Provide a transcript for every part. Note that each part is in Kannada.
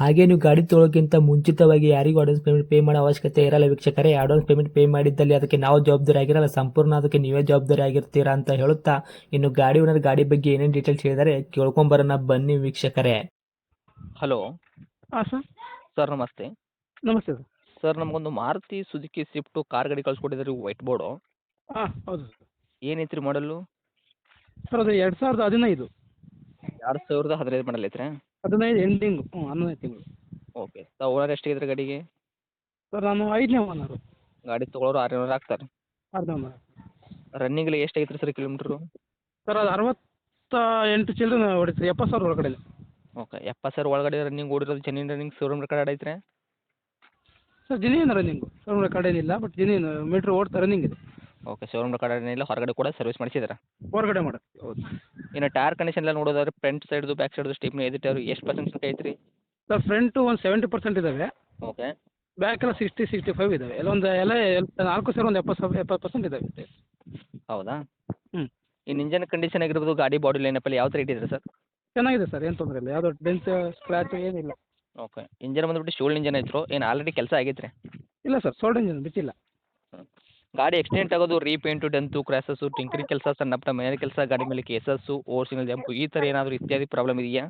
ಹಾಗೆ ನೀವು ಗಾಡಿ ತೊಳೋಕ್ಕಿಂತ ಮುಂಚಿತವಾಗಿ ಯಾರಿಗೂ ಅಡ್ವಾನ್ಸ್ ಪೇಮೆಂಟ್ ಪೇ ಮಾಡೋ ಅವಶ್ಯಕತೆ ಇರಲ್ಲ ವೀಕ್ಷಕರೇ. ಅಡ್ವಾನ್ಸ್ ಪೇಮೆಂಟ್ ಪೇ ಮಾಡಿದ್ದಲ್ಲಿ ಅದಕ್ಕೆ ನಾವು ಜವಾಬ್ದಾರಿ ಆಗಿರಲ್ಲ. ಸಂಪೂರ್ಣ ಅದಕ್ಕೆ ನೀವೇ ಜವಾಬ್ದಾರಿ ಆಗಿರ್ತೀರಾ ಅಂತ ಹೇಳುತ್ತಾ ಇನ್ನು ಗಾಡಿ ಓನರ್ ಗಾಡಿ ಬಗ್ಗೆ ಏನೇನು ಡೀಟೇಲ್ಸ್ ಹೇಳಿದರೆ ಕೇಳ್ಕೊಂಬರೋಣ ಬನ್ನಿ ವೀಕ್ಷಕರೇ. ಹಲೋ ಹಾಂ ಸರ್ ಸರ್ ನಮಸ್ತೆ. ನಮಸ್ತೆ ಸರ್ ಸರ್ ನಮಗೊಂದು ಮಾರುತಿ ಸುಜುಕಿ ಸ್ವಿಫ್ಟು ಕಾರ್ ಗಾಡಿ ಕಳ್ಸಿಕೊಟ್ಟಿದ್ರಿ ವೈಟ್ ಬೋರ್ಡು ಹಾಂ ಹೌದು ಸರ್ ಏನೈತ್ರಿ ಮಾಡಲು ಸರ್ ಅದು ಎರಡು ಸಾವಿರದ ಹದಿನೈದು. ಎರಡು ಸಾವಿರದ ಹದಿನೈದು ಮಾಡಲ್ ಐತ್ರಿ. ಹದಿನೈದು ಎಂಡಿಂಗ್ ಹ್ಞೂ ಹನ್ನೊಂದನೇ ತಿಂಗಳು. ಓಕೆ ತಾವು ಓನರ್ ಎಷ್ಟಾಗಿದ್ರಿ ಗಾಡಿಗೆ? ಸರ್ ನಾನು ಐದನೇ ಓನರು. ಗಾಡಿ ತೊಗೊಳೋರು ಆರುನೂರು ಆಗ್ತಾರೆ. ಅರ್ಧ ಓನರ್. ರನ್ನಿಂಗ್ಲಿ ಎಷ್ಟು ಐತ್ರಿ ಸರ್ ಕಿಲೋಮೀಟ್ರು? ಸರ್ ಅದು ಅರವತ್ತ ಎಂಟು ಚಿಲ್ಡ್ರನ್ ಹೊಡಿತೀರಿ ಎಪ್ಪತ್ತು ಸಾವಿರ ಒಳಗಡೆ ಓಕೆ ಎಪ್ಪತ್ತು ಸಾವಿರ ಒಳಗಡೆ ರನ್ನಿಂಗ್ ಓಡಿರೋದು ಚೆನ್ನಿನ ರನ್ನಿಂಗ್ ಶೋರೂಮ್ ರೆಕಾರ್ಡ್ ಐತ್ರಿ? Sir genuine running showroom record ಏನಿಲ್ಲ ಬಟ್ ಜಿನಿಯನ್ ಮೀಟ್ರ್ ಓಡ್ತಾ ರನ್ನಿಂಗ್ ಇದೆ. ಓಕೆ ಶೋರೂಮ್ ರೆಕಾರ್ಡ್ ಇಲ್ಲ ಹೊರಗಡೆ ಕೂಡ ಸರ್ವಿಸ್ ಮಾಡಿಸಿದ್ರ. ಹೊರಗಡೆ ಮಾಡೋದು ಹೌದು. ಇನ್ನು ಟೈರ್ ಕಂಡೀಷನ್ ಎಲ್ಲ ನೋಡೋದಾದ್ರೆ ಫ್ರಂಟ್ ಸೈಡ್ದು ಬ್ಯಾಕ್ ಸೈಡ್ದು ಸ್ಟೇಪ್ನಿ ಐದು ಟೈರ್ ಎಷ್ಟು ಪರ್ಸೆಂಟ್ ತನಕ ಐತ್ರಿ? ಸರ್ ಫ್ರಂಟು ಒಂದು ಸೆವೆಂಟಿ ಪರ್ಸೆಂಟ್ ಇದ್ದಾವೆ ಓಕೆ ಬ್ಯಾಕ್ ಎಲ್ಲ ಸಿಕ್ಸ್ಟಿ ಸಿಕ್ಸ್ಟಿ ಫೈವ್ ಇದ್ದಾವೆ ಎಲ್ಲ ಒಂದು ಎಲ್ಲ ನಾಲ್ಕು ಸೇರಿ ಒಂದು ಎಪ್ಪತ್ತು ಸಾವಿರ ಎಪ್ಪತ್ತು ಪರ್ಸೆಂಟ್ ಇದ್ದಾವೆ ಹೌದಾ? ಹ್ಞೂ ಇನ್ನು ಇಂಜನ್ ಕಂಡೀಷನ್ ಆಗಿರ್ಬೋದು ಗಾಡಿ ಬಾಡಿ ಲೈನಪ್ಪಲ್ಲಿ ಯಾವ ಥರ ಇಟ್ಟಿದ್ದಾರೆ ಸರ್? ಚೆನ್ನಾಗಿದೆ ಸರ್ ಏನು ತೊಂದರೆ ಇಲ್ಲ. ಯಾವುದೋ ಡೆನ್ಸ್ ಸ್ಕ್ರ್ಯಾಚ್ ಏನಿಲ್ಲ. ಓಕೆ ಇಂಜನ್ ಬಂದ್ಬಿಟ್ಟು ಶೋಲ್ಡ್ ಇಂಜನ್ ಐತ್ರು? ಏನು ಆಲ್ರೆಡಿ ಕೆಲಸ ಆಗೈತ್ರಿ? ಇಲ್ಲ ಸರ್ ಸೋಲ್ಡ್ ಇಂಜಿನ್ ಬಿಚ್ಚಿಲ್ಲ ಗಾಡಿ ಎಕ್ಸಿಡೆಂಟ್ ಆಗೋದು ರೀಪೇಂಟು ಡೆಂತು ಕ್ರ್ಯಾಸಸ್ಸು ಟಿಂಕರಿಂಗ್ ಕೆಲಸ ಸಣ್ಣ ಪುಟ್ಟ ಮನೆ ಕೆಲಸ ಗಾಡಿ ಮೇಲೆ ಕೇಸಸ್ಸು ಓವರ್ಸಿನಲ್ ಜಂಪು ಈ ಥರ ಏನಾದರೂ ಇತ್ಯಾದಿ ಪ್ರಾಬ್ಲಮ್ ಇದೆಯಾ?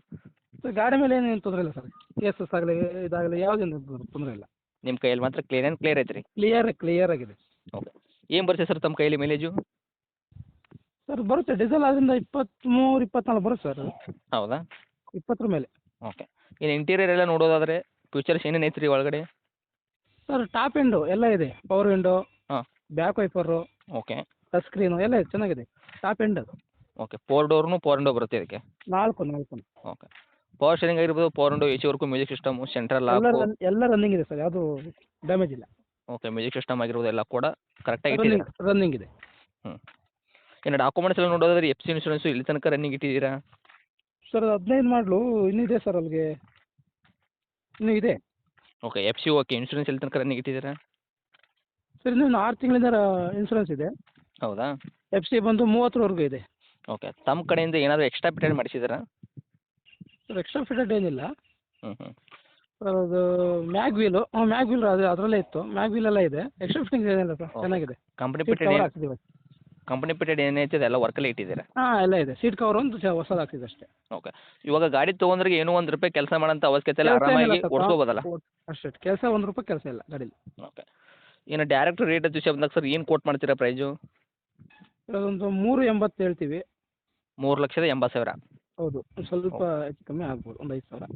ಸರ್ ಗಾಡಿ ಮೇಲೆ ಏನೇನು ತೊಂದರೆ ಇಲ್ಲ ಸರ್. ಕೇಸಸ್ ಆಗಲಿ ಇದಾಗಲಿ ಯಾವುದೇ ತೊಂದರೆ ಇಲ್ಲ. ನಿಮ್ಮ ಕೈಯಲ್ಲಿ ಮಾತ್ರ ಕ್ಲಿಯರ್ ಏನು ಕ್ಲಿಯರ್ ಐತ್ರಿ? ಕ್ಲಿಯರ್ ಕ್ಲಿಯರ್ ಆಗಿದೆ. ಓಕೆ. ಏನು ಬರುತ್ತೆ ಸರ್ ತಮ್ಮ ಕೈಯಲ್ಲಿ ಮೈಲೇಜು ಸರ್ ಬರುತ್ತೆ. ಡೀಸೆಲ್ ಆದ್ರಿಂದ ಇಪ್ಪತ್ತ್ಮೂರು ಇಪ್ಪತ್ನಾಲ್ಕು ಬರುತ್ತೆ ಸರ್. ಹೌದಾ? ಇಪ್ಪತ್ತರ ಮೇಲೆ. ಓಕೆ. ಇನ್ನು ಇಂಟೀರಿಯರ್ ಎಲ್ಲ ನೋಡೋದಾದರೆ ಫ್ಯೂಚರ್ಸ್ ಏನೇನು ಐತ್ರಿ ಒಳಗಡೆ? ಸರ್ ಟಾಪ್ ಎಂಡು ಎಲ್ಲ ಇದೆ. ಪವರ್ ವಿಂಡೋ ಹಾ. Back wiper okay touch screen ಎಲ್ಲ ಇದೆ ಚೆನ್ನಾಗಿದೆ. ಟಾಪ್ ಎಂಡ್ ಅದು. ಓಕೆ ಫೋರ್ ಡೋರ್ನು ಫೋರ್ ವಿಂಡೋ ಬರುತ್ತೆ ಇದಕ್ಕೆ? ನಾಲ್ಕು ನಾಲ್ಕು. ಓಕೆ ಪವರ್ ಶೇರಿಂಗ್ ಆಗಿರ್ಬೋದು four window A C work music system central ಎಲ್ಲ ಲಾಕು ರನ್ ಎಲ್ಲ ರನ್ನಿಂಗ್ ಇದೆ ಸರ್ ಯಾವುದು ಡ್ಯಾಮೇಜ್ ಇಲ್ಲ. ಓಕೆ ಮ್ಯೂಸಿಕ್ ಸಿಸ್ಟಮ್ ಆಗಿರ್ಬೋದು ಎಲ್ಲ ಕೂಡ ಕರೆಕ್ಟಾಗಿ ಇಟ್ಟಿದ್ದೀರಾ? ರನ್ನಿಂಗ್ ಇದೆ. ಇದೆ ಇನ್ನು ಡಾಕ್ಯುಮೆಂಟ್ಸ್ ಎಲ್ಲ ನೋಡೋದಾದ್ರೆ ಎಫ್ ಸಿ ಇನ್ಶೂರೆನ್ಸು ಇಲ್ಲಿ ತನಕ ರನ್ನಿಂಗ್ ಇಟ್ಟಿದ್ದೀರಾ? ಸರ್ ಹದಿನೈದು ಮಾಡಲು ಇನ್ನೂ ಇದೆ ಸರ್ ಅಲ್ಲಿಗೆ. ಇನ್ನೂ ಇದೆ. Okay F C okay insurance ಎಲ್ಲಿ ತನಕ ರನ್ನಿಂಗ್ ಇಟ್ಟಿದ್ದೀರಾ? ಸರ್ ಇನ್ನೊಂದು ಆರು ತಿಂಗಳಿಂದ ಇನ್ಸೂರೆನ್ಸ್ ಇದೆ. ಹೌದಾ? ಎಫ್ ಸಿ ಬಂದು ಮೂವತ್ತರವರೆಗೂ ಇದೆ. ಓಕೆ ತಮ್ಮ ಕಡೆಯಿಂದ ಏನಾದರೂ ಎಕ್ಸ್ಟ್ರಾ ಪಿಟೇಡ್ ಮಾಡಿಸಿದ್ದೀರಾ ಸರ್ ಎಕ್ಸ್ಟ್ರಾ ಫಿಟೆಡ್ ಏನಿಲ್ಲ. ಹ್ಞೂ ಹ್ಞೂ ಅದು ಮ್ಯಾಗ್ ವೀಲು ಹ್ಞೂ ಮ್ಯಾಗ್ ವೀಲ್ ಅದು ಅದರಲ್ಲೇ ಇತ್ತು. ಮ್ಯಾಗ್ ವೀಲ್ ಎಲ್ಲ ಇದೆ. ಎಕ್ಸ್ಟ್ರಾ ಫಿಟ್ಟಿಂಗ್ ಏನಿಲ್ಲ ಸರ್ ಚೆನ್ನಾಗಿದೆ. ಕಂಪ್ನಿ ಪಿಟೇಡ್ ಏನು ಹಾಕ್ಸಿದ್ದೀವಿ ಕಂಪ್ನಿ ಪಿಟೇಡ್ ಏನೈತೆ ಅದೆಲ್ಲ ವರ್ಕಲ್ಲಿ ಇಟ್ಟಿದ್ದೀರಾ? ಹಾಂ ಎಲ್ಲ ಇದೆ. ಸೀಟ್ ಕವರ್ ಒಂದು ಚ- ಹೊಸದು ಹಾಕ್ಸಿದೆ ಅಷ್ಟೇ. ಓಕೆ. ಇವಾಗ ಗಾಡಿ ತೊಗೊಂಡ್ರೆ ಏನೋ ಒಂದು ರೂಪಾಯಿ ಕೆಲಸ ಮಾಡೋಂಥ ಅವಶ್ಯಕತೆ ಇಲ್ಲ ಕೆಲ್ಸ ಏನಿಲ್ಲ ಆರಾಮಾಗಿ ಸರ್, ಓಡಿಸ್ಕೋಬೋದಲ್ಲ? ಅಷ್ಟೇ ಕೆಲಸ ಒಂದು ರೂಪಾಯಿ ಕೆಲಸ ಇಲ್ಲ ಗಾಡೀಲಿ. ಓಕೆ. ಇನ್ನು ಡೈರೆಕ್ಟ್ ರೇಟ್ ವಿಷಯ ಬಂದಾಗ ಸರ್ ಏನು ಕೋಟ್ ಮಾಡ್ತೀರಾ ಪ್ರೈಸು ಅದೊಂದು ಮೂರು ಎಂಬತ್ತು ಹೇಳ್ತೀವಿ. ಮೂರು ಲಕ್ಷದ ಎಂಬತ್ತು ಸಾವಿರ. ಹೌದು ಒಂದ್ ಸ್ವಲ್ಪ ಹೆಚ್ಚು ಕಮ್ಮಿ ಆಗ್ಬೋದು ಒಂದು ಐದು ಸಾವಿರ.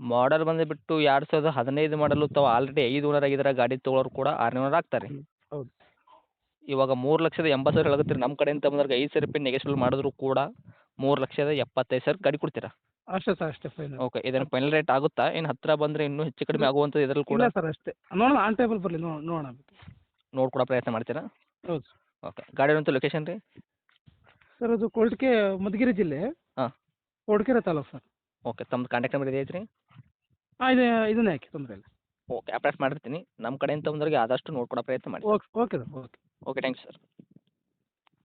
ಮಾಡಲ್ ಬಂದುಬಿಟ್ಟು ಎರಡು ಸಾವಿರದ ಹದಿನೈದು ಮಾಡಲು ತಾವು ಆಲ್ರೆಡಿ ಐದು ಓನರ್ ಆಗಿದ್ದಾರೆ ಗಾಡಿ ತೊಗೊಳೋರು ಕೂಡ ಆರುನೂರು ಆಗ್ತಾರೆ. ಹ್ಮ್, ಹೌದು. ಇವಾಗ ಮೂರು ಲಕ್ಷದ ಎಂಬತ್ತು ಸಾವಿರ ಹೇಳಕತ್ತೀರಿ ನಮ್ಮ ಕಡೆಯಿಂದ ಬಂದಾಗ ಐದು ಸಾವಿರ ರೂಪಾಯಿ ನೆಗೆಸ್ಬಲ್ ಮಾಡಿದ್ರು ಕೂಡ ಮೂರು ಲಕ್ಷದ ಎಪ್ಪತ್ತೈದು ಸಾವಿರ ಗಾಡಿ ಕೊಡ್ತೀರಾ? ಅಷ್ಟೇ ಸರ್ ಅಷ್ಟೇ ಫೈನಲ್ ಓಕೆ ಇದನ್ನು ಫೈನಲ್ ರೇಟ್ ಆಗುತ್ತಾ? ಏನು ಹತ್ತಿರ ಬಂದರೆ ಇನ್ನೂ ಹೆಚ್ಚು ಕಡಿಮೆ ಆಗುವಂಥದ್ದು ಇದರಲ್ಲಿ ಕೂಡ? ಇಲ್ಲ ಸರ್ ಅಷ್ಟೇ. ನೋಡೋಣ ಆನ್ ಟೇಬಲ್ ಬರಲಿ ನೋಡೋಣ ನೋಡ್ಕೊಡೋ ಪ್ರಯತ್ನ ಮಾಡ್ತೀರಾ? ಹೌದು. ಓಕೆ ಗಾಡಿ ಅಂತ ಲೊಕೇಶನ್ ರೀ? ಸರ್ ಅದು ಕೊಳ್ಟಿಗೆ ಮಧುಗಿರಿ ಜಿಲ್ಲೆ. ಹಾ. ಕೊಡ್ಕೆರೆ ತಾಲೂಕು ಸರ್. ಓಕೆ ತಮ್ಮದು ಕಾಂಟ್ಯಾಕ್ಟ್ ನಂಬರ್ ಇದೆ ಐತ್ರಿ? ಹಾಂ ಇದು ಇದನ್ನೇ ಹಾಕಿ ತೊಂದರೆ ಇಲ್ಲ. ಓಕೆ ಅಪ್ಡೇಟ್ ಮಾಡಿರ್ತೀನಿ ನಮ್ಮ ಕಡೆಯಿಂದ ಬಂದವರಿಗೆ ಆದಷ್ಟು ನೋಡ್ಕೊಡೋ ಪ್ರಯತ್ನ ಮಾಡಿ okay okay sir okay okay thanks sir